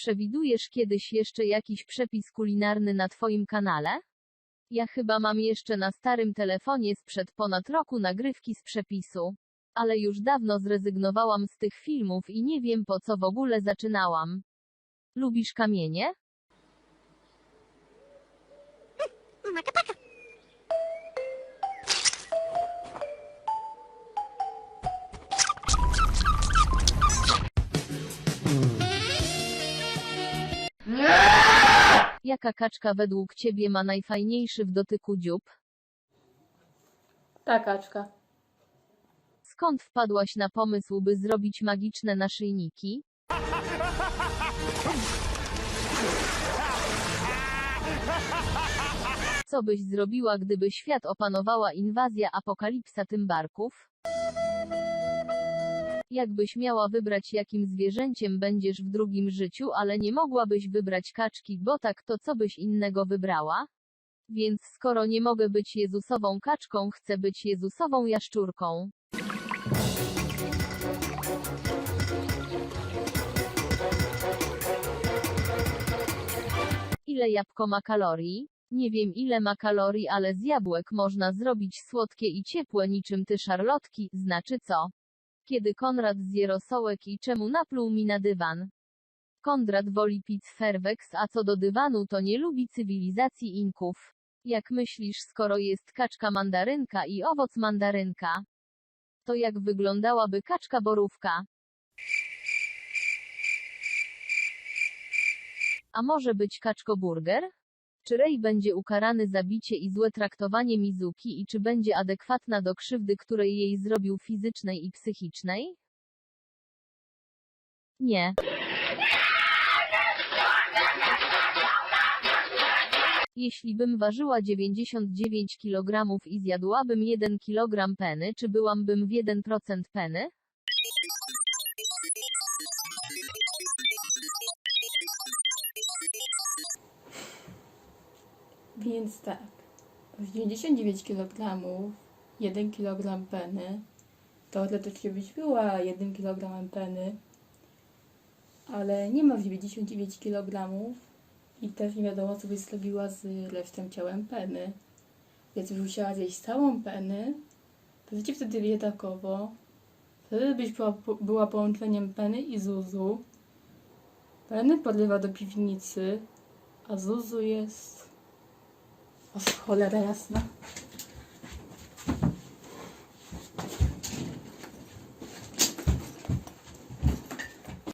przewidujesz kiedyś jeszcze jakiś przepis kulinarny na Twoim kanale? Ja chyba mam jeszcze na starym telefonie sprzed ponad roku nagrywki z przepisu. Ale już dawno zrezygnowałam z tych filmów i nie wiem po co w ogóle zaczynałam. Lubisz kamienie? Jaka kaczka według ciebie ma najfajniejszy w dotyku dziób? Ta kaczka. Skąd wpadłaś na pomysł, by zrobić magiczne naszyjniki? Co byś zrobiła, gdyby świat opanowała inwazja apokalipsa tymbarków? Jakbyś miała wybrać, jakim zwierzęciem będziesz w drugim życiu, ale nie mogłabyś wybrać kaczki, bo tak to co byś innego wybrała? Więc skoro nie mogę być Jezusową kaczką, chcę być Jezusową jaszczurką. Ile jabłko ma kalorii? Nie wiem ile ma kalorii, ale z jabłek można zrobić słodkie i ciepłe niczym ty szarlotki, znaczy co? Kiedy Konrad zje rosołek i czemu napluł mi na dywan? Konrad woli pić ferweks, a co do dywanu to nie lubi cywilizacji Inków. Jak myślisz, skoro jest kaczka mandarynka i owoc mandarynka? To jak wyglądałaby kaczka borówka? A może być kaczko burger? Czy Rey będzie ukarany za bicie i złe traktowanie Mizuki i czy będzie adekwatna do krzywdy, której jej zrobił fizycznej i psychicznej? Nie. Jeśli bym ważyła 99 kg i zjadłabym 1 kg peny, czy byłambym w 1% peny? Więc tak. W 99 kg 1 kg peny. Teoretycznie byś była 1 kg peny. Ale nie ma w 99 kg i też nie wiadomo, co byś zrobiła z resztą ciałem peny. Więc musiała zjeść całą penę. To życie wtedy biedakowo. Wtedy byś była, była połączeniem peny i zuzu. Peny podlewa do piwnicy, a zuzu jest... Och så håller jag den resten.